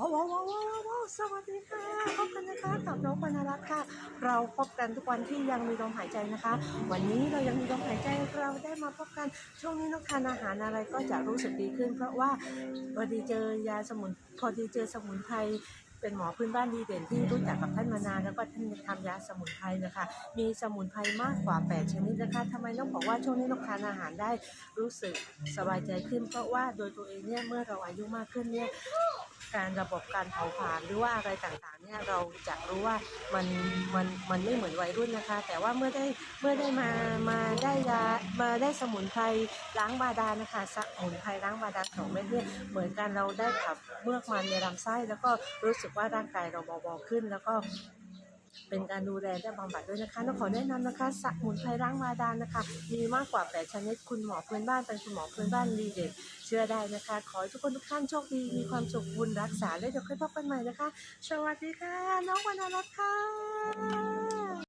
ว้าวว้าวว้าวว้าวสวัสดีค่ะพบกันนะคะกับน้องปนรัตน์ค่ะ เราพบกันทุกวันที่ยังมีลมหายใจนะคะ วันนี้เรายังมีลมหายใจเราได้มาพบกันช่วงนี้น้องทานอาหารอะไรก็จะรู้สึกดีขึ้น เพราะว่าพอดีเจอยาสมุนพอดีเจอสมุนไพรเป็นหมอพื้นบ้านดีเด่นที่รู้จักกับท่านมานานแล้วก็ท่านทำยาสมุนไพรนะคะ มีสมุนไพรมากกว่า 8 ชนิดนะคะทำไมต้องบอกว่าช่วงนี้น้องทานอาหารได้รู้สึกสบายใจขึ้น เพราะว่าโดยตัวเองเนี่ยเมื่อเราอายุมากขึ้นเนี่ย การระบบการเผาผลาญหรือว่าอะไรต่างๆเนี่ยเราจะรู้ว่ามันมันมันไม่เหมือนวัยรุ่นนะคะ แต่ว่าเมื่อได้เมื่อได้มามาได้ยามาได้สมุนไพรล้างบาดาลนะคะสมุนไพรล้างบาดาลของเม็ดเนี่ยเหมือนกันเราได้ขับเมือกมันในลำไส้ แล้วก็รู้สึกว่าร่างกายเราเบาๆขึ้น แล้วก็ เป็นการดูแลและบำบัดด้วยนะคะต้องขอแนะนำนะคะสมุนไพรล้างวาดานนะคะ มีมากกว่า 8 ชนิดคุณหมอเพื่อนบ้านเป็นคุณหมอเพื่อนบ้านดีเด่นเชื่อได้นะคะ ขอให้ทุกคนทุกท่านโชคดีมีความสุขบุญรักษาและเดี๋ยวค่อยพบกันใหม่นะคะ สวัสดีค่ะ น้องวรรณรัตน์ค่ะ